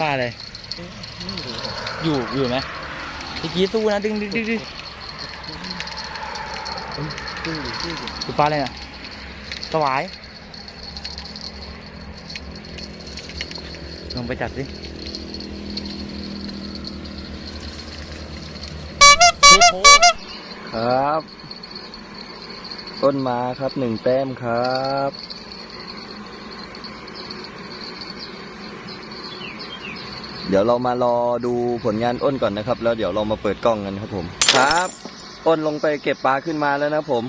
ปลาอะไร อยู่อยู่ไหมเมื่อกี้สู้นะดึงดึงดึงดึงสู้อยู่สู้อยู่อยู่ปลาอะไรน่ะสวายลงไปจับสิครับ ต้นมาครับหนึ่งแต้มครับ เดี๋ยวเรามารอดูผลงานอ้นก่อนนะครับ แล้วเดี๋ยวเรามาเปิดกล้องกันครับผม ครับ อ้นลงไปเก็บปลาขึ้นมาแล้วนะผม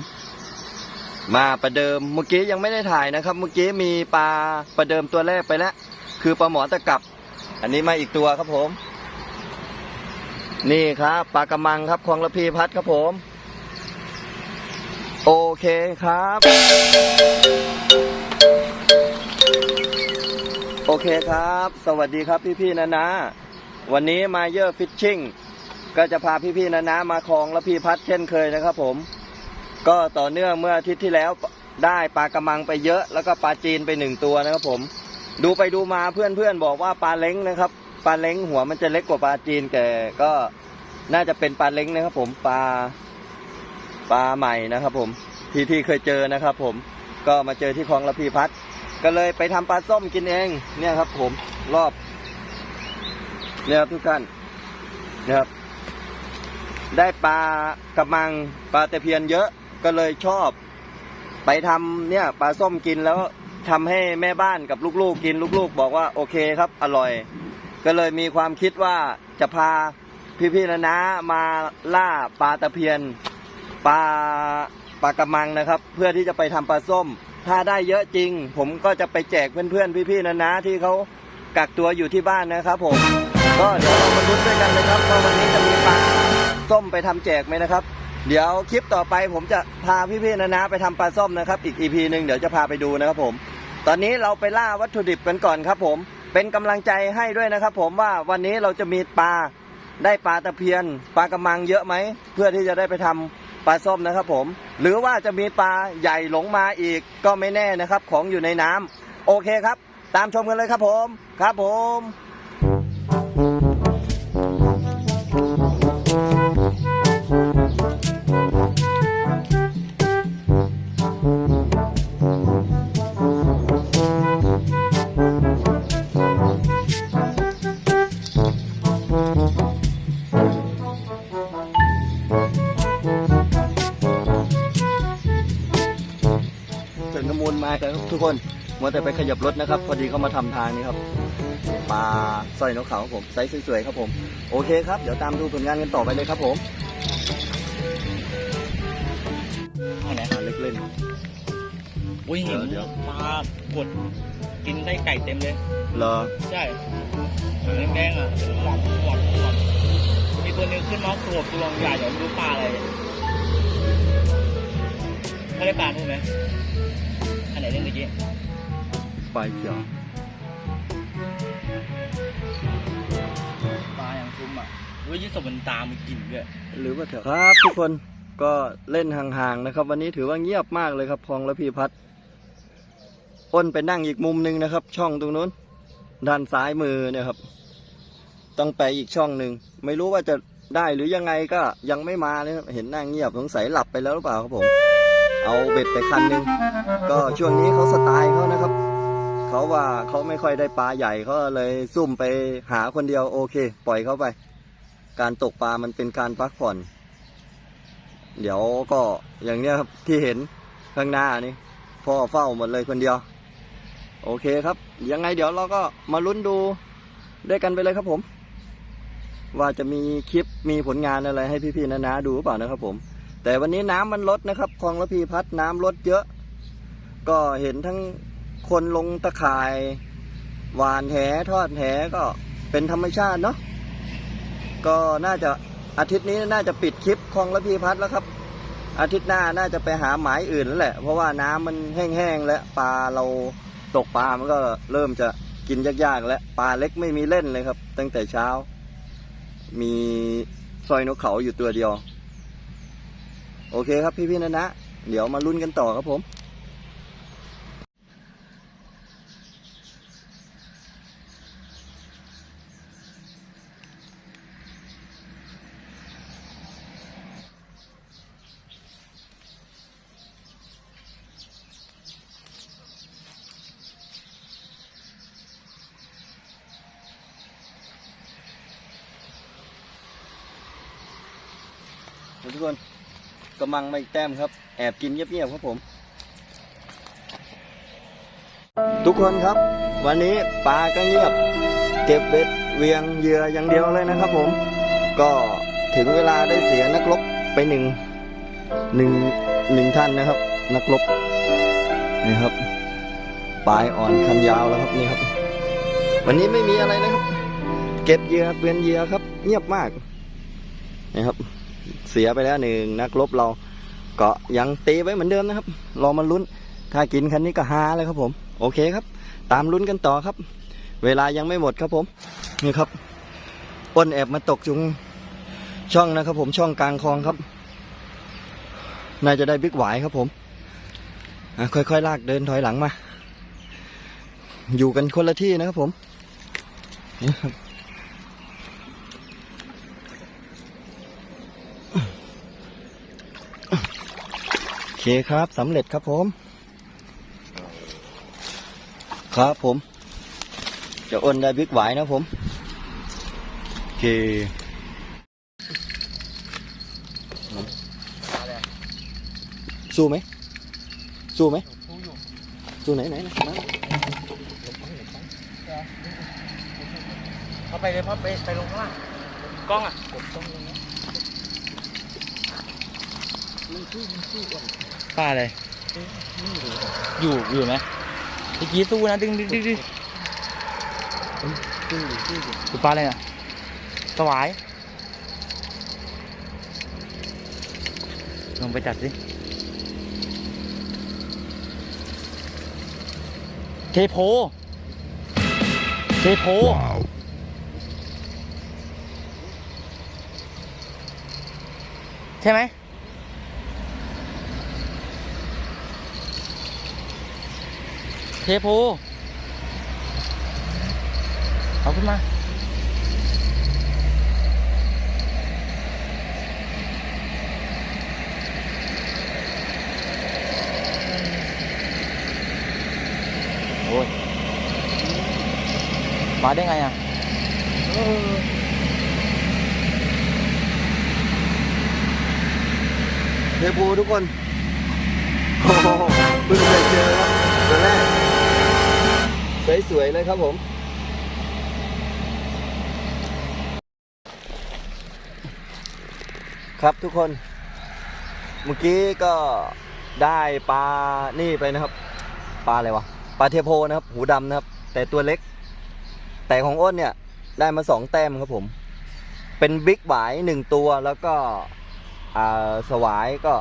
มาประเดิมเมื่อกี้ยังไม่ได้ถ่ายนะครับ เมื่อกี้มีปลาประเดิมตัวแรกไปแล้วคือปลาหมอตะกับ อันนี้มาอีกตัวครับผม นี่ครับปลากระมังครับคลองระพีพัดครับผม โอเคครับ เคครับ สวัสดีครับพี่ๆนะนะ วันนี้มาเยอร์ฟิชชิ่งก็จะพาพี่ๆนะนะมาคลองระพีพัดเช่นเคยนะครับผม ก็ต่อเนื่องเมื่ออาทิตย์ที่แล้วได้ปลากระมังไปเยอะแล้วก็ปลาจีนไปหนึ่งตัวนะครับผม ดูไปดูมาเพื่อนๆบอกว่าปลาเล้งนะครับปลาเล้งหัวมันจะเล็กกว่าปลาจีนแต่ก็น่าจะเป็นปลาเล้งนะครับ ผมปลาปลาใหม่นะครับ ผมที่ที่เคยเจอนะครับ ผมก็มาเจอที่คลองระพีพัฒ ก็เลยไปทำปลาส้มกินเอง เนี่ยครับ ผมรอบ เนี่ยครับทุกท่านเนี่ยครับ ได้ปลากระมังปลาตะเพียนเยอะก็เลยชอบ ไปทำเนี่ยปลาส้มกินแล้วทำให้แม่บ้านกับลูกๆกินลูกๆ บอกว่าโอเคครับ อร่อย ก็เลยมีความคิดว่าจะพาพี่ๆนะนะมาล่าปลาตะเพียนปลาปลากระมังนะครับ เพื่อที่จะไปทำปลาส้ม ถ้าได้เยอะจริง ผมก็จะไปแจกเพื่อนๆพี่ๆนะนะที่เขากักตัวอยู่ที่บ้านนะครับผม ก็เดี๋ยวเรามาลุ้นด้วยกันเลยครับว่าวันนี้จะมีปลาส้มไปทำแจกไหมนะครับ เดี๋ยวคลิปต่อไปผมจะพาพี่ๆนะนะไปทำปลาส้มนะครับ อีกอีพีหนึ่งเดี๋ยวจะพาไปดูนะครับผม ตอนนี้เราไปล่าวัตถุดิบกันก่อนครับ ผม เป็นกำลังใจให้ด้วยนะครับผมว่าวันนี้เราจะมีปลาได้ปลาตะเพียนปลากระมังเยอะไหมเพื่อที่จะได้ไปทำ ปลาส้มนะครับผม หรือว่าจะมีปลาใหญ่หลงมาอีกก็ไม่แน่นะครับ ของอยู่ในน้ำโอเคครับ ตามชมกันเลยครับผม ครับผม มูลมาครับทุกคนมัวแต่ไปขยับรถนะครับ พอดีเขามาทำทางนี้ครับปลาสร้อยนกเขาครับผมไซส์สวยๆครับผม โอเคครับ เดี๋ยวตามดูผลงานกันต่อไปเลยครับผมเอาไหนปลาเล็กเล่นอุ้ยเห็นเดี๋ยวปลากดกินได้ไก่เต็มเลย เหรอ ใช่หางแดงๆอะหวับหวับหวับมีตัวหนึงขึ้นมาขวบตัวลองใหญ่เดี๋ยวไม่รู้ปลาอะไรไม่ได้ปลาถูกไหมอัน ไหนเล่นเมื่อกี้ปลาเขียวปลาอย่างคุ้มอะเว้ยยี่สมันตามมันกินด้วยหรือว่าแถวครับทุกคนก็เล่นห่างๆนะครับ วันนี้ถือว่าเงียบมากเลยครับพองและพีพัฒน์อ้นไปนั่งอีกมุมหนึ่งนะครับ ช่องตรงนู้น ด้านซ้ายมือเนี่ยครับ ต้องไปอีกช่องหนึ่งไม่รู้ว่าจะได้หรือยังไงก็ยังไม่มาเลยครับเห็นนั่งเงียบสงสัยหลับไปแล้วหรือเปล่าครับผม เอาเบ็ดไปคันหนึ่งก็ช่วงนี้เขาสไตล์เขานะครับ เขาว่าเขาไม่ค่อยได้ปลาใหญ่เขาเลยซุ่มไปหาคนเดียวโอเค ปล่อยเขาไป การตกปลามันเป็นการพักผ่อน เดี๋ยวก็อย่างเนี้ยครับที่เห็นข้างหน้านี่พ่อเฝ้าหมดเลยคนเดียว โอเคครับ ยังไงเดี๋ยวเราก็มาลุ้นดูด้วยกันไปเลยครับผม ว่าจะมีคลิปมีผลงานอะไรให้พี่ๆนะนะดูหรือเปล่านะครับผม แต่วันนี้น้ำมันลดนะครับคลองระพีพัฒน์น้ำลดเยอะ ก็เห็นทั้งคนลงตะข่ายหวานแหทอดแหก็เป็นธรรมชาติเนาะก็น่าจะอาทิตย์นี้น่าจะปิดคลิปคลองระพีพัฒน์แล้วครับ อาทิตย์หน้าน่าจะไปหาหมายอื่นแล้วแหละ เพราะว่าน้ำมันแห้งๆแล้วปลาเราตกปลามันก็เริ่มจะกินยากๆแล้วปลาเล็กไม่มีเล่นเลยครับ ตั้งแต่เช้า มีซอยนกเขาอยู่ตัวเดียว โอเคครับพี่พี่นะนะ เดี๋ยวมาลุ้นกันต่อครับผมทุกคน กำลังมาอีกแต้มครับ แอบกินเงียบๆครับผม ทุกคนครับ วันนี้ปลาก็เงียบ เก็บเบ็ดเวียงเหยื่ออย่างเดียวเลยนะครับผม ก็ถึงเวลาได้เสียนักรบไปหนึ่งหนึ่งหนึ่งท่านนะครับ นักรบนี่ครับปลายอ่อนคันยาวแล้วครับนี่ครับ วันนี้ไม่มีอะไรนะครับ เก็บเหยื่อเปลี่ยนเหยื่อครับ เงียบมากนี่ครับ เสียไปแล้วหนึ่งนักรบเราก็ยังตีไว้เหมือนเดิมนะครับรอมาลุ้น ถ้ากินคันนี้ก็ฮาเลยครับผม โอเคครับ ตามลุ้นกันต่อครับ เวลายังไม่หมดครับผม นี่ครับอ้นแอบมาตกจุงช่องนะครับ ผมช่องกลางคลองครับน่าจะได้บิ๊กหวายครับผมค่อยๆลากเดินถอยหลังมา อยู่กันคนละที่นะครับผมนี่ครับโอ เคครับสำเร็จครับผม ครับผม จะอ้นได้บิ๊กหวนะผม โอเคสู้ไหมสู้ไหมสู้ไหนไหนไหนมาเขาไปเลยพ่อไปไปลงข้างล่างกล้องอะ ป้าเลยอยู่อยู่ไหมเมื่อกี้สู้นะดึงดึงดึงดึงดูปลาอะไรน่ะสวายลงไปจัดสิเทโพ เทโพใช่ไหม เทโพเอาขึ้นมา โอ้ย มาได้ไงอะเทปูทุกคน สวยๆเลยครับผม ครับทุกคน เมื่อกี้ก็ได้ปลานี่ไปนะครับ ปลาอะไรวะปลาเทโพนะครับ หูดำนะครับ แต่ตัวเล็ก แต่ของอ้นเนี่ย ได้มาสองแต้มครับผม เป็นบิ๊กหวายหนึ่งตัวแล้วก็สวายก็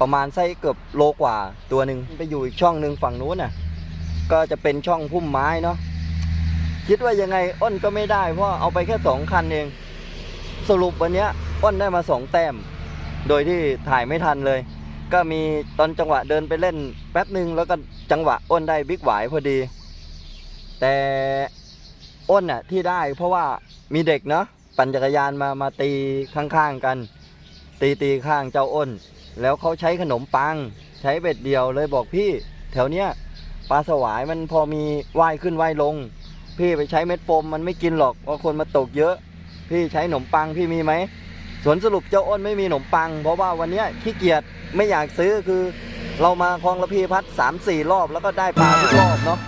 ประมาณไส้เกือบโลกว่าตัวหนึ่งไปอยู่อีกช่องหนึ่งฝั่งนู้นน่ะ ก็จะเป็นช่องพุ่มไม้เนาะคิดว่ายังไงอ้นก็ไม่ได้เพราะเอาไปแค่สองคันเอง สรุปวันนี้อ้นได้มาสองแต้ม โดยที่ถ่ายไม่ทันเลย ก็มีตอนจังหวะเดินไปเล่นแป๊บหนึ่งแล้วก็จังหวะอ้นได้บิ๊กหวายพอดี แต่อ้นน่ะที่ได้เพราะว่ามีเด็กเนาะปั่นจักรยานมามาตีข้างๆกัน ตีตีข้างเจ้าอ้น แล้วเขาใช้ขนมปัง ใช้เบ็ดเดียวเลยบอกพี่ แถวเนี้ย ปลาสวายมันพอมีว่ายขึ้นว่ายลง พี่ไปใช้เม็ดโฟมมันไม่กินหรอกเพราะคนมาตกเยอะ พี่ใช้ขนมปังพี่มีไหมสวนสรุปเจ้าอ้นไม่มีขนมปัง เพราะว่าวันนี้ขี้เกียจไม่อยากซื้อคือ เรามาคลองละพีพัดสามสี่รอบแล้วก็ได้ปลาทุกรอบเนาะ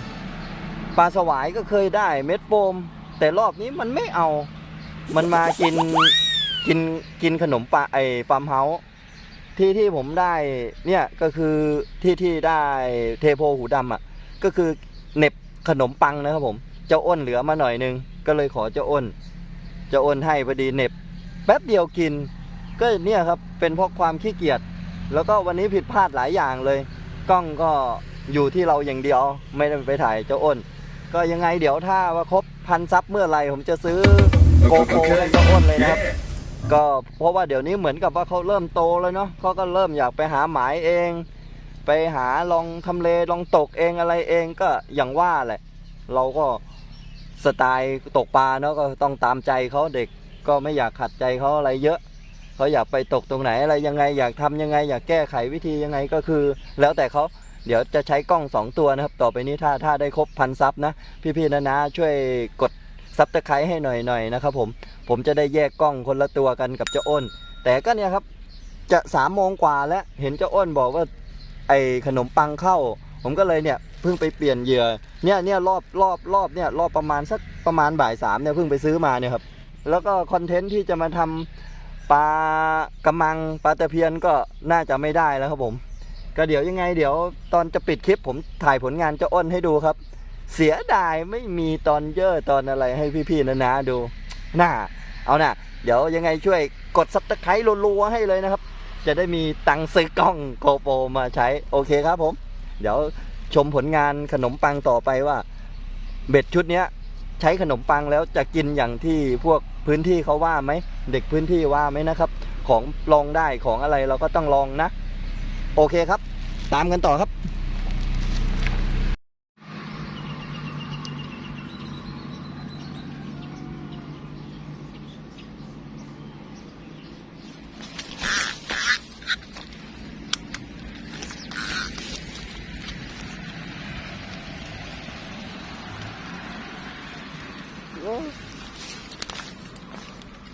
ปลาสวายก็เคยได้เม็ดโฟม แต่รอบนี้มันไม่เอา มันมากินกินกินขนมปลาไอฟาร์มเฮาส์ที่ที่ผมได้เนี่ยก็คือที่ที่ได้เทโพหูดำอะ ก็คือเหน็บขนมปังนะครับผม เจ้าอ้นเหลือมาหน่อยนึง ก็เลยขอเจ้าอ้น เจ้าอ้นให้พอดีเหน็บ แป๊บเดียวกิน ก็เนี่ยครับ เป็นเพราะความขี้เกียจ แล้วก็วันนี้ผิดพลาดหลายอย่างเลย กล้องก็อยู่ที่เราอย่างเดียว ไม่ได้ไปถ่ายเจ้าอ้น ก็ยังไงเดี๋ยวถ้าว่าครบพันซับเมื่อไหร่ผมจะซื้อโกโปรให้เจ้าอ้นเลยนะครับ ก็เพราะว่าเดี๋ยวนี้เหมือนกับว่าเขาเริ่มโตแล้วเนาะเขาก็เริ่มอยากไปหาหมายเอง ไปหาลองทำเลลองตกเองอะไรเองก็อย่างว่าแหละ เราก็สไตล์ตกปลาเนาะก็ต้องตามใจเขาเด็กก็ไม่อยากขัดใจเขาอะไรเยอะเขาอยากไปตกตรงไหนอะไรยังไงอยากทำยังไง อยากแก้ไขวิธียังไงก็คือ แล้วแต่เขาเดี๋ยวจะใช้กล้องสองตัวนะครับ ต่อไปนี้ถ้าถ้าได้ครบพันซับนะ พี่ๆนะนะช่วยกดซับตะไคร้ให้หน่อยๆนะครับผมผมจะได้แยกกล้องคนละตัวกันกับเจ้าอ้น แต่ก็เนี่ยครับจะสามโมงกว่าแล้วเห็นเจ้าอ้นบอกว่า ไอขนมปังเข้า ผมก็เลยเนี่ยเพิ่งไปเปลี่ยนเหยื่อเนี่ยเนี่ยรอบรอบรอบเนี่ยรอบประมาณสักประมาณบ่ายสามเนี่ยเพิ่งไปซื้อมาเนี่ยครับแล้วก็คอนเทนต์ที่จะมาทำปลากระมังปลาตะเพียนก็น่าจะไม่ได้แล้วครับผม ก็เดี๋ยวยังไงเดี๋ยวตอนจะปิดคลิป ผมถ่ายผลงานเจ้าอ้นให้ดูครับ เสียดายไม่มีตอนเยอะตอนอะไรให้พี่ๆนะนะดูน่าเอาน่ะ เดี๋ยวยังไงช่วยกดซับสไครต์รัวๆให้เลยนะครับ จะได้มีตังซื้อกล้องโกโปรมาใช้โอเคครับผม เดี๋ยวชมผลงานขนมปังต่อไปว่า เบ็ดชุดเนี้ยใช้ขนมปังแล้วจะกินอย่างที่พวกพื้นที่เขาว่าไหม เด็กพื้นที่ว่าไหมนะครับ ของลองได้ของอะไรเราก็ต้องลองนะ โอเคครับ ตามกันต่อครับ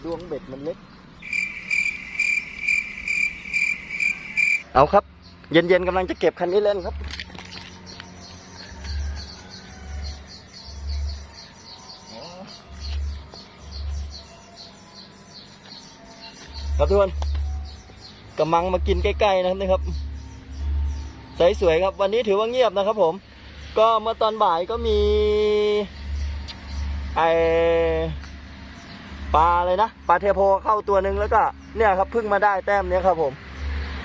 ดวง เบ็ดมันเล็ก เอาครับ เย็นๆกำลังจะเก็บคันนี้เล่นครับ ครับทุกคนกำลังมากินใกล้ๆนะครับใสสวยๆครับ วันนี้ถือว่าเงียบนะครับผม ก็เมื่อตอนบ่ายก็มีไอ ปลาเลยนะปลาเทโพเข้าตัวหนึ่งแล้วก็เนี่ยครับเพิ่งมาได้แต้มเนี้ยครับผม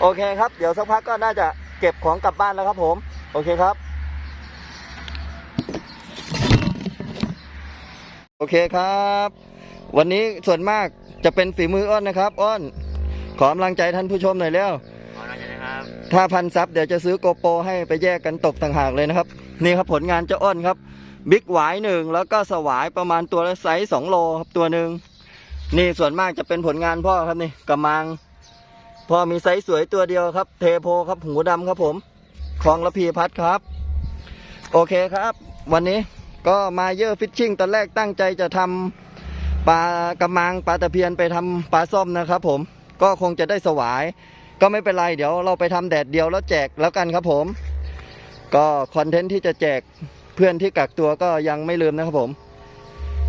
โอเคครับเดี๋ยวสักพักก็น่าจะเก็บของกลับบ้านแล้วครับผม โอเคครับ โอเคครับ วันนี้ส่วนมากจะเป็นฝีมืออ้อนนะครับ อ้อน ขอกำลังใจท่านผู้ชมหน่อยเร็วขอรับนะครับถ้าพันซับเดี๋ยวจะซื้อโกโปรให้ไปแยกกันตกต่างหากเลยนะครับ นี่ครับผลงานเจ้าอ้นครับบิ๊กหวายหนึ่งแล้วก็สวายประมาณตัวละไซส์สองโลครับตัวหนึ่ง นี่ส่วนมากจะเป็นผลงานพ่อครับนี่กระมังพ่อมีไซส์สวยตัวเดียวครับ เทโพครับหูดำครับผมคลองละพีพัดครับ โอเคครับ วันนี้ก็มาเยอะฟิชชิ่งตอนแรกตั้งใจจะทำปลากระมังปลาตะเพียนไปทำปลาส้มนะครับผมก็คงจะได้สวาย ก็ไม่เป็นไรเดี๋ยวเราไปทำแดดเดียวแล้วแจกแล้วกันครับผม ก็คอนเทนต์ที่จะแจกเพื่อนที่กักตัวก็ยังไม่ลืมนะครับผม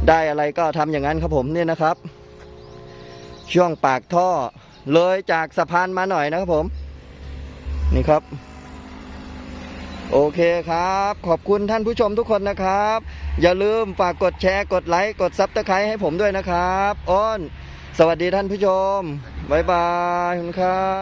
ได้อะไรก็ทำอย่างนั้นครับผมเนี่ยนะครับ ช่วงปากท่อ เลยจากสะพานมาหน่อยนะครับผม นี่ครับ โอเคครับ ขอบคุณท่านผู้ชมทุกคนนะครับ อย่าลืมฝากกดแชร์กดไลค์กดซับสไครต์ให้ผมด้วยนะครับ อ้น สวัสดีท่านผู้ชม บ๊ายบายคุณครับ